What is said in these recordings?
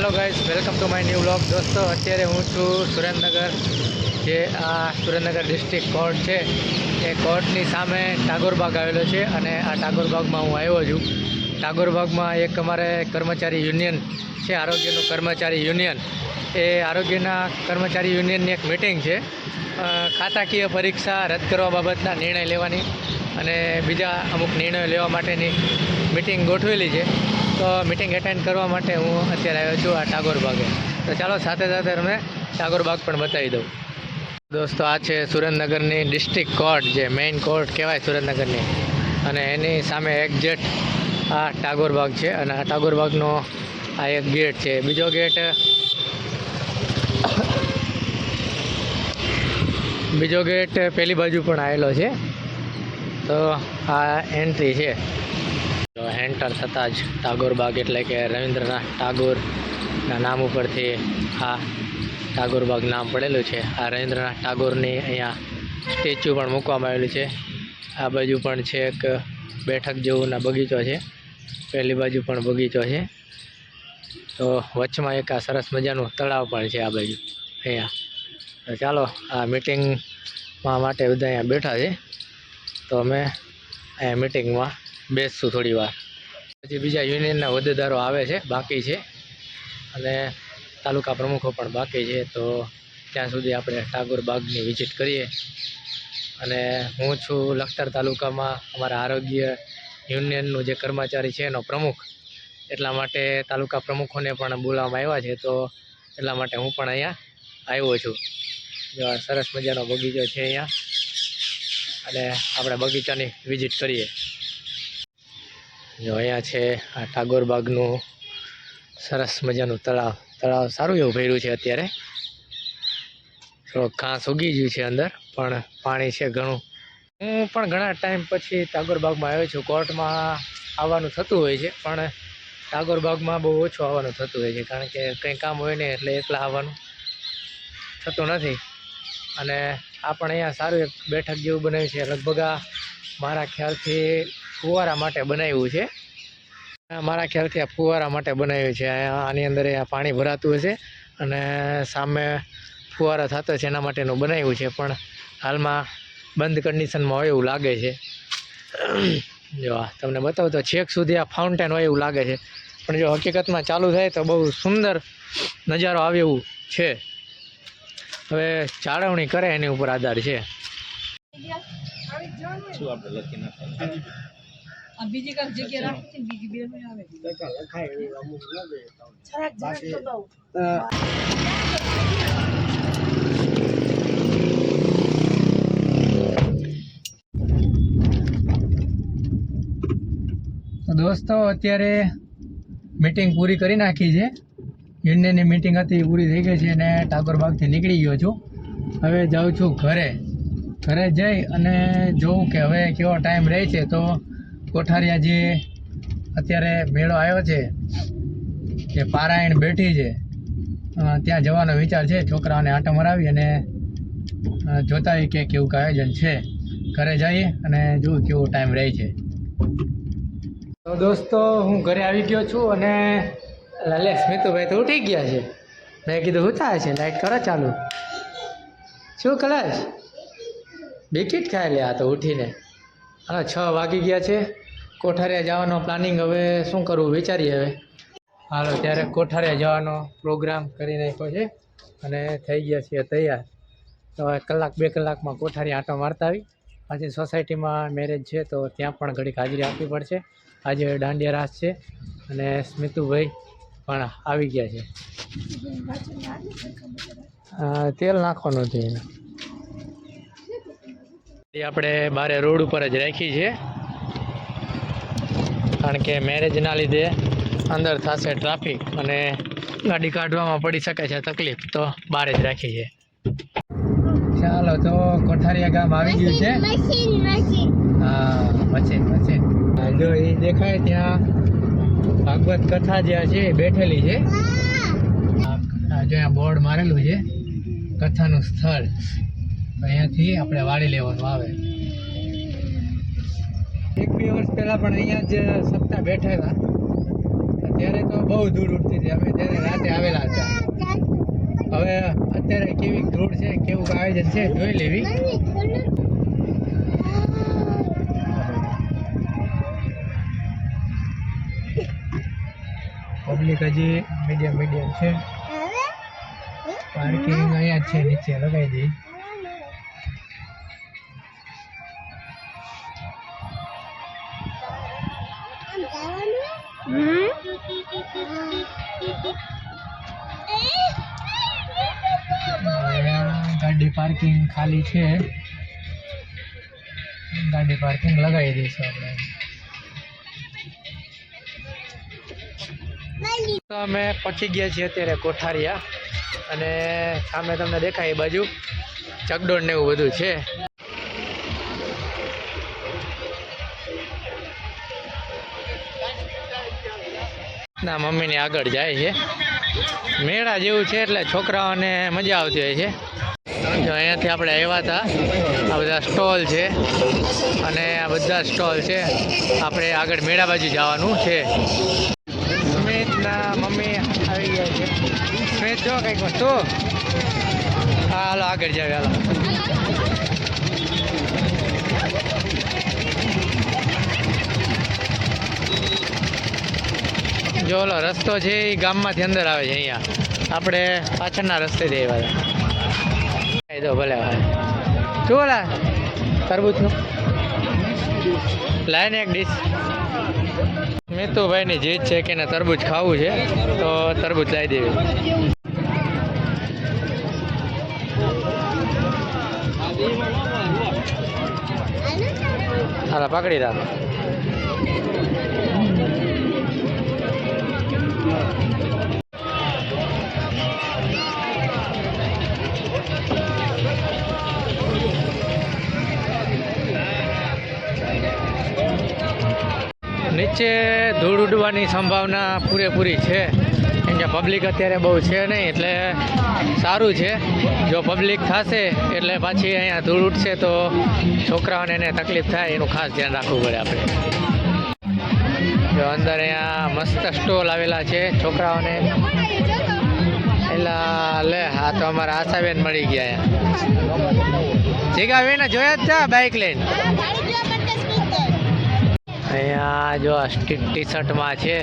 Hello guys welcome to my new blog દોસ્તો, અત્યારે હું છું સુરેન્દ્રનગર, જે આ સુરેન્દ્રનગર ડિસ્ટ્રિક્ટ કોર્ટ છે. એ કોર્ટની સામે ટાગોરબાગ આવેલો છે અને આ ટાગોરબાગમાં હું આવ્યો છું. ટાગોરબાગમાં એક અમારે કર્મચારી યુનિયન છે, આરોગ્યનું કર્મચારી યુનિયન. એ આરોગ્યના કર્મચારી યુનિયનની એક મિટિંગ છે. ખાતાકીય પરીક્ષા રદ કરવા બાબતના નિર્ણય લેવાની અને બીજા અમુક નિર્ણયો લેવા માટેની મિટિંગ ગોઠવેલી છે. તો મિટિંગ એટેન્ડ કરવા માટે હું અત્યારે આવ્યો છું આ ટાગોર બાગે. તો ચાલો સાથે સાથે અમે ટાગોર બાગ પણ બતાવી દઉં. દોસ્તો, આ છે સુરેન્દ્રનગરની ડિસ્ટ્રિક્ટ કોર્ટ જે મેઇન કોર્ટ કહેવાય સુરેન્દ્રનગરની. અને એની સામે એક્ઝેટ આ ટાગોર બાગ છે અને આ ટાગોર બાગનો આ એક ગેટ છે. બીજો ગેટ બીજો ગેટ પેલી બાજુ પણ આવેલો છે. તો આ એન્ટ્રી છે. એન્ટર થતાં જ ટાગોર બાગ એટલે કે રવિન્દ્રનાથ ટાગોરના નામ ઉપરથી આ ટાગોર બાગ નામ પડેલું છે. આ રવિન્દ્રનાથ ટાગોરની અહીંયા સ્ટેચ્યુ પણ મૂકવામાં આવેલું છે. આ બાજુ પણ છે એક બેઠક જેવુંના બગીચો છે. પહેલી બાજુ પણ બગીચો છે. તો વચમાં એક આ સરસ મજાનું તળાવ પણ છે આ બાજુ અહીંયા. તો ચાલો, આ મિટિંગમાં માટે બધા અહીંયા બેઠા છે. તો અમે અહીંયા મિટિંગમાં બેસશું થોડી વાર. પછી બીજા યુનિયનના હોદ્દેદારો આવે છે, બાકી છે. અને તાલુકા પ્રમુખો પણ બાકી છે, તો ત્યાં સુધી આપણે ટાગોર બાગની વિઝિટ કરીએ. અને હું છું લખતર તાલુકામાં અમારા આરોગ્ય યુનિયનનું જે કર્મચારી છે, એનો પ્રમુખ. એટલા માટે તાલુકા પ્રમુખોને પણ બોલાવવામાં આવ્યા છે, તો એટલા માટે હું પણ અહીંયા આવ્યો છું. જો સરસ મજાનો બગીચો છે અહીંયા. અને આપણે બગીચાની વિઝિટ કરીએ. જો અહીંયા છે. આ ટાગોર બાગનું સરસ મજાનું તળાવ. તળાવ સારું એવું ભર્યું છે અત્યારે. થોડોક ઘાસ ઉગી ગયું છે અંદર, પણ પાણી છે ઘણું. હું પણ ઘણા ટાઈમ પછી ટાગોર બાગમાં આવ્યો છું. કોર્ટમાં આવવાનું થતું હોય છે, પણ ટાગોર બાગમાં બહુ ઓછું આવવાનું થતું હોય છે, કારણ કે કંઈ કામ હોય નહીં એટલે એકલા આવવાનું થતું નથી. અને આ પણ અહીંયા સારું એક બેઠક જેવું બનાવ્યું છે. લગભગ આ મારા ખ્યાલથી ફુવારા માટે બનાવ્યું છે. મારા ખ્યાલથી આ ફુવારા માટે બનાવ્યું છે. આની અંદર આ પાણી ભરાતું હશે અને સામે ફુવારા થતો છે, એના માટેનું બનાવ્યું છે. પણ હાલમાં બંધ કન્ડિશનમાં હોય એવું લાગે છે. જો તમને બતાવું તો છેક સુધી આ ફાઉન્ટેન હોય એવું લાગે છે. પણ જો હકીકતમાં ચાલુ થાય તો બહુ સુંદર નજારો આવે એવું છે. હવે જાળવણી કરે એની ઉપર આધાર છે. બીજી કાંઈક જગ્યા રાખી બીજી બે નહીં આવે જરાક જરાક તો દઉં. દોસ્તો અત્યારે મિટિંગ પૂરી કરી નાખી છે. યુનિયનની મીટિંગ હતી એ પૂરી થઈ ગઈ છે અને ટાગોરબાગથી નીકળી ગયો છું. હવે જાઉં છું ઘરે. ઘરે જઈ અને જોઉં કે હવે કેવો ટાઈમ રહે છે તો કોઠારિયા જે અત્યારે મેળો આવ્યો છે કે પારાયણ બેઠી છે ત્યાં જવાનો વિચાર છે, છોકરાઓને આંટો મરાવી અને જોતા કે કેવું આયોજન છે. ઘરે જઈએ અને જોઉં કેવો ટાઈમ રહે છે. તો દોસ્તો, હું ઘરે આવી ગયો છું અને લાલે સ્મિતુભાઈ તો ઉઠી ગયા છે. મેં કીધું ઉતા છે? લાઈટ કરો ચાલુ. શું કલાશ બિકિટ ખાઈ લે આ તો ઉઠીને. હા છ વાગી ગયા છે. કોઠારિયા જવાનો પ્લાનિંગ હવે શું કરવું વિચારીએ હવે. હાલો, ત્યારે કોઠારિયા જવાનો પ્રોગ્રામ કરી નાખ્યો છે અને થઈ ગયા છીએ તૈયાર. તો કલાક બે કલાકમાં કોઠારી આંટો મારતા આવી. આજે સોસાયટીમાં મેરેજ છે, તો ત્યાં પણ ઘડીક હાજરી આપવી પડશે. આજે દાંડિયા રાસ છે અને સ્મિતુભાઈ પણ આવી ગયા છે. તેલ નાખવાનું છે એને. આપણે બારે રોડ ઉપર જ રાખી છે. કારણ કે મેરેજના લીધે અંદર થશે ટ્રાફિક અને ગાડી કાઢવામાં પડી શકે છે તકલીફ તો બહાર જ રાખી છે. ચાલો તો કોઠારિયા ગામ આવી ગયું છે. હા મશીન મશીન જો એ દેખાય ત્યાં ભાગવત કથા જે છે બેઠેલી છે. આ આ જો અહીંયા બોર્ડ મારેલું છે. કથાનું સ્થળ. અહીંયાથી આપણે વાળી લેવાનું આવે. એક બે વર્ષ પહેલા પણ અહીંયા જ સપ્તાહ બેઠા હતા. ત્યારે તો બહુ ધૂળ ઉડતી હતી. અમે ત્યારે રાતે આવેલા હતા. હવે અત્યારે કેવી ધૂળ છે, કેવું આયોજન છે, જોઈ લેવી. પબ્લિક હજી મીડિયમ મીડિયમ છે. પાર્કિંગ અહીંયા છે, નીચે લગાવી દઈ ગાડી પાર્કિંગ ખાલી છે. ગાડી પાર્કિંગ લગાવી દઈશું આપણે. અમે પહોંચી ગયા છીએ અત્યારે કોઠારિયા અને સામે તમને દેખાય એ બાજુ ચકડોળ ને એવું બધું છે. ના, મમ્મીની આગળ જાય છે. મેળા જેવું છે એટલે છોકરાઓને મજા આવતી હોય છે. જો અહીંયાથી આપણે આવ્યા હતા. આ બધા સ્ટોલ છે. અને આ બધા સ્ટોલ છે. આપણે આગળ મેળા બાજુ જવાનું છે. સ્મિતના મમ્મી આવી ગયા છે. સ્મિત, જો કંઈક વસ્તુ. હા, હાલો, આગળ જાવ હાલો. જો રસ્તો છે એ ગામમાંથી અંદર આવે છે અહીંયા. આપણે પાછળના રસ્તેથી આવ્યા હતા. એ તો ભલે શું ઓલા તરબૂચનું? લાય ને એક ડીશ મિતુભાઈની જીત છે કે એને તરબૂચ ખાવું છે, તો તરબૂચ લાવી દેવી. હાલા, પકડી રાખ. નીચે ધૂળ ઉડવાની સંભાવના પૂરેપૂરી છે. કેમ કે પબ્લિક અત્યારે બહુ છે નહીં, એટલે સારું છે. જો પબ્લિક થશે, એટલે પાછી અહીંયા ધૂળ ઉડશે તો છોકરાઓને એને તકલીફ થાય, એનું ખાસ ધ્યાન રાખવું પડે આપણે. જો અંદર અહીંયા મસ્ત સ્ટોલ આવેલા છે છોકરાઓને. એલા, લે હા તો અમારા આશાબેન મળી ગયા જીગાબેન જીગા બેન જોયા જ તા બાઇક લઈને? અહીંયા જો આ ટી શર્ટમાં છે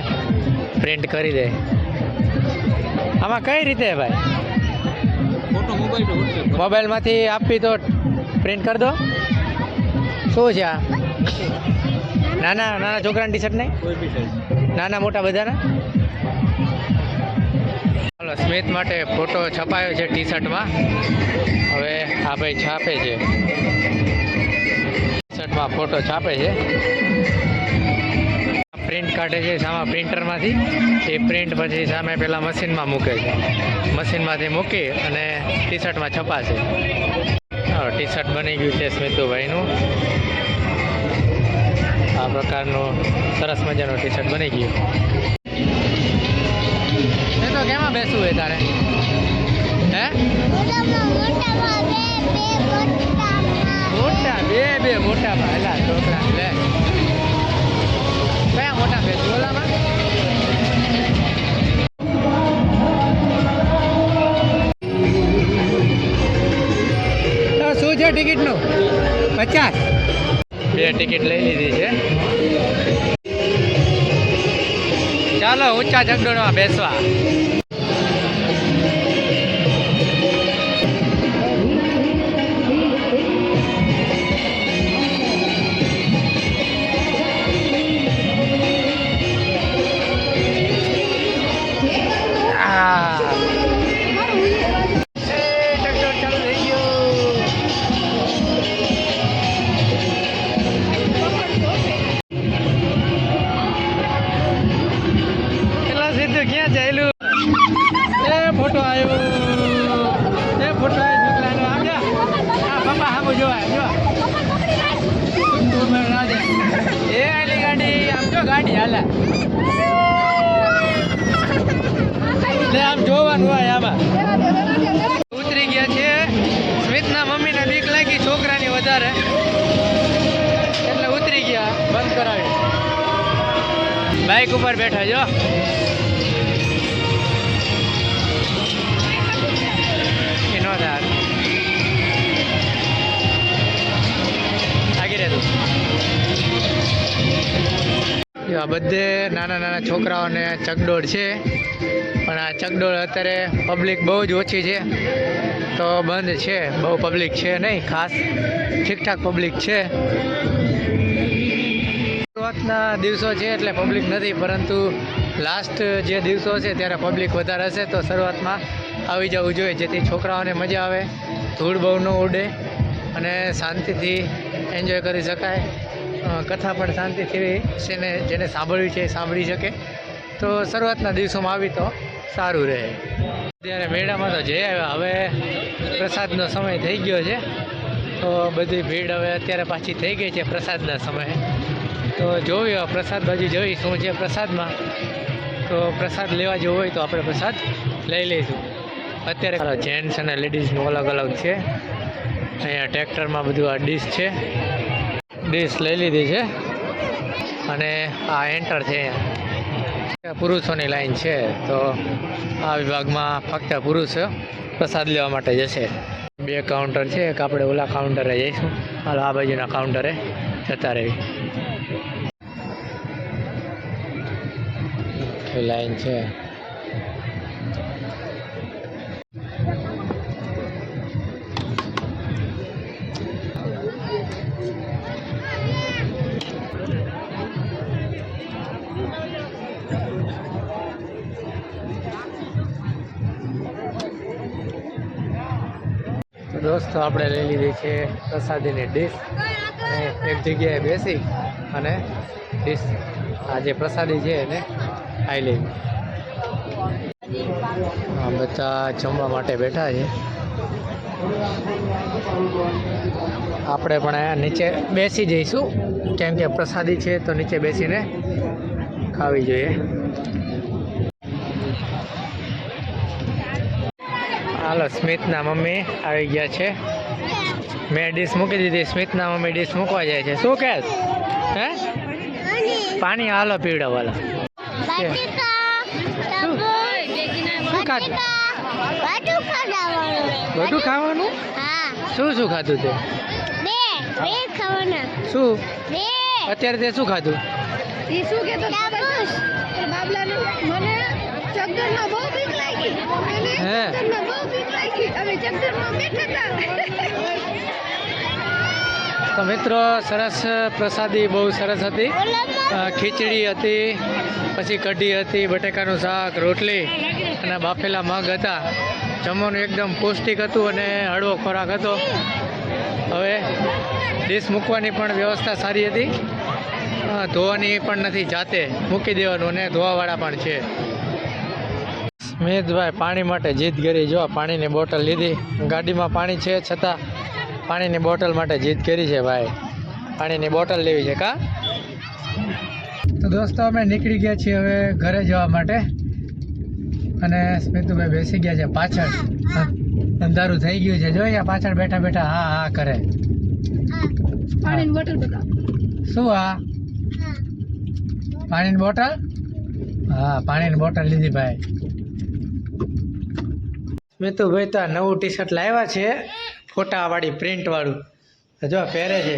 પ્રિન્ટ કરી દે. આમાં કઈ રીતે ભાઈ? મોબાઈલમાંથી આપવી તો પ્રિન્ટ કરી દો. શું છે આ? નાના નાના છોકરાની ટી શર્ટ નહીં નાના મોટા બધાના? ચાલો સ્મિત માટે ફોટો છપાયો છે ટી શર્ટમાં હવે આ ભાઈ છાપે છે. ટી શર્ટમાં ફોટો છાપે છે. પ્રિન્ટ કાઢે છે સામા પ્રિન્ટરમાંથી. એ પ્રિન્ટ પછી સામે પેલા મશીનમાં મૂકે છે. મશીનમાંથી મૂકી અને ટી શર્ટમાં છપાશે. હા ટી શર્ટ બની ગયું છે સ્મિતુભાઈનું. આ પ્રકારનું સરસ મજાનું ટી શર્ટ બની ગયું. એ તો કેમાં બેસવું હોય તારે? હે? મોટા બે બે મોટા હેલા છોકરા લે. મોટા ઓલામાં શું છે ટિકિટનું? પચાસ. બે ટિકિટ લઈ લીધી છે. ચાલો ઊંચા ચકડોળમાં બેસવા. ફોટો આવ્યો. એ ફોટો આવ્યો છોકરાનો. જા. હા પપ્પા હામું જોવા. જો. એ આલી ગાડી. આમ જો ગાડી હાલે. એટલે આમ જોવાનું હોય આમાં. ઉતરી ગયા છે. સ્મિતના મમ્મીને બીક લાગી છોકરાની વધારે. એટલે ઉતરી ગયા. બંધ કરાવી. બાઇક ઉપર બેઠા, જો. આ બધે નાના નાના છોકરાઓને ચકડોળ છે. પણ આ ચકડોળ અત્યારે પબ્લિક બહુ જ ઓછી છે. તો બંધ છે. બહુ પબ્લિક છે નહીં, ખાસ ઠીકઠાક પબ્લિક છે. શરૂઆતના દિવસો છે એટલે પબ્લિક નથી, પરંતુ લાસ્ટ જે દિવસો છે ત્યારે પબ્લિક વધારે હશે. તો શરૂઆતમાં આવી જવું જોઈએ, જેથી છોકરાઓને મજા આવે, ધૂળ બહુ ન ઉડે અને શાંતિથી એન્જોય કરી શકાય. કથા પણ શાંતિથી જેને જેને સાંભળવી છે એ સાંભળી શકે. તો શરૂઆતના દિવસોમાં આવી તો સારું રહે. અત્યારે મેળામાં તો જઈ આવ્યા. હવે પ્રસાદનો સમય થઈ ગયો છે. તો બધી ભીડ હવે અત્યારે પાછી થઈ ગઈ છે પ્રસાદના સમયે. તો જોયું પ્રસાદ બાજુ જોઈ શું છે પ્રસાદમાં. તો પ્રસાદ લેવા જેવો હોય તો આપણે પ્રસાદ લઈ લઈશું. અત્યારે જેન્ટ્સ અને લેડીઝનું અલગ અલગ છે. અહીંયા ટ્રેક્ટરમાં બધું આ ડીશ છે. ડીશ લઈ લીધી છે. અને આ એન્ટર છે પુરુષોની લાઈન છે, તો આ વિભાગમાં ફક્ત પુરુષો પ્રસાદ લેવા માટે જશે. બે કાઉન્ટર છે, એક આપણે ઓલા કાઉન્ટરે જઈશું. હાલ, આ બાજુના કાઉન્ટરે જતા રહી લાઈન છે. દોસ્તો આપણે લઈ લીધી છે પ્રસાદીની ડીશ અને એક જગ્યાએ બેસી અને ડીશ આ જે પ્રસાદી છે એને ખાઈ લેવી બધા જમવા માટે બેઠા છે. આપણે પણ નીચે બેસી જઈશું. કેમ કે પ્રસાદી છે તો નીચે બેસીને ખાવી જોઈએ. હાલો, સ્મિતના મમ્મી આવી ગયા છે. મેં ડીશ મૂકી દીધી. સ્મિતના મમ્મી ડીશ મૂકવા જાય છે. શું કહે હે? પાણી હાલો પીવડાવાલા શું ખાધું? બધું ખાવાનું? શું શું ખાધું તે? શું? અત્યારે તે શું ખાધું? શું કે બાબલાનું? મને અને હે. તો મિત્રો સરસ પ્રસાદી બહુ સરસ હતી. ખીચડી હતી પછી કઢી હતી બટેકાનું શાક રોટલી અને બાફેલા મગ હતા. જમવાનું એકદમ પૌષ્ટિક હતું અને હળવો ખોરાક હતો. હવે ડીશ મૂકવાની પણ વ્યવસ્થા સારી હતી. ધોવાની પણ નથી જાતે. મૂકી દેવાનું અને ધોવાવાળા પણ છે. સ્મિતભાઈ પાણી માટે જીદ કરી. જો પાણીની બોટલ લીધી. ગાડીમાં પાણી છે છતાં પાણીની બોટલ માટે જીદ કરી છે ભાઈ. પાણીની બોટલ લેવી છે કા? તો દોસ્તો અમે નીકળી ગયા છીએ હવે ઘરે જવા માટે. અને સ્મિતુભાઈ બેસી ગયા છે પાછળ. અંધારું થઈ ગયું છે. જો અહીંયા પાછળ બેઠા બેઠા હા હા કરે. પાણીની બોટલ શું આ? પાણીની બોટલ? હા પાણીની બોટલ લીધી ભાઈ. સ્મિતુભાઈ તો આ નવું ટી શર્ટ લાવ્યા છે ફોટાવાળી પ્રિન્ટવાળું. જો પહેરે છે.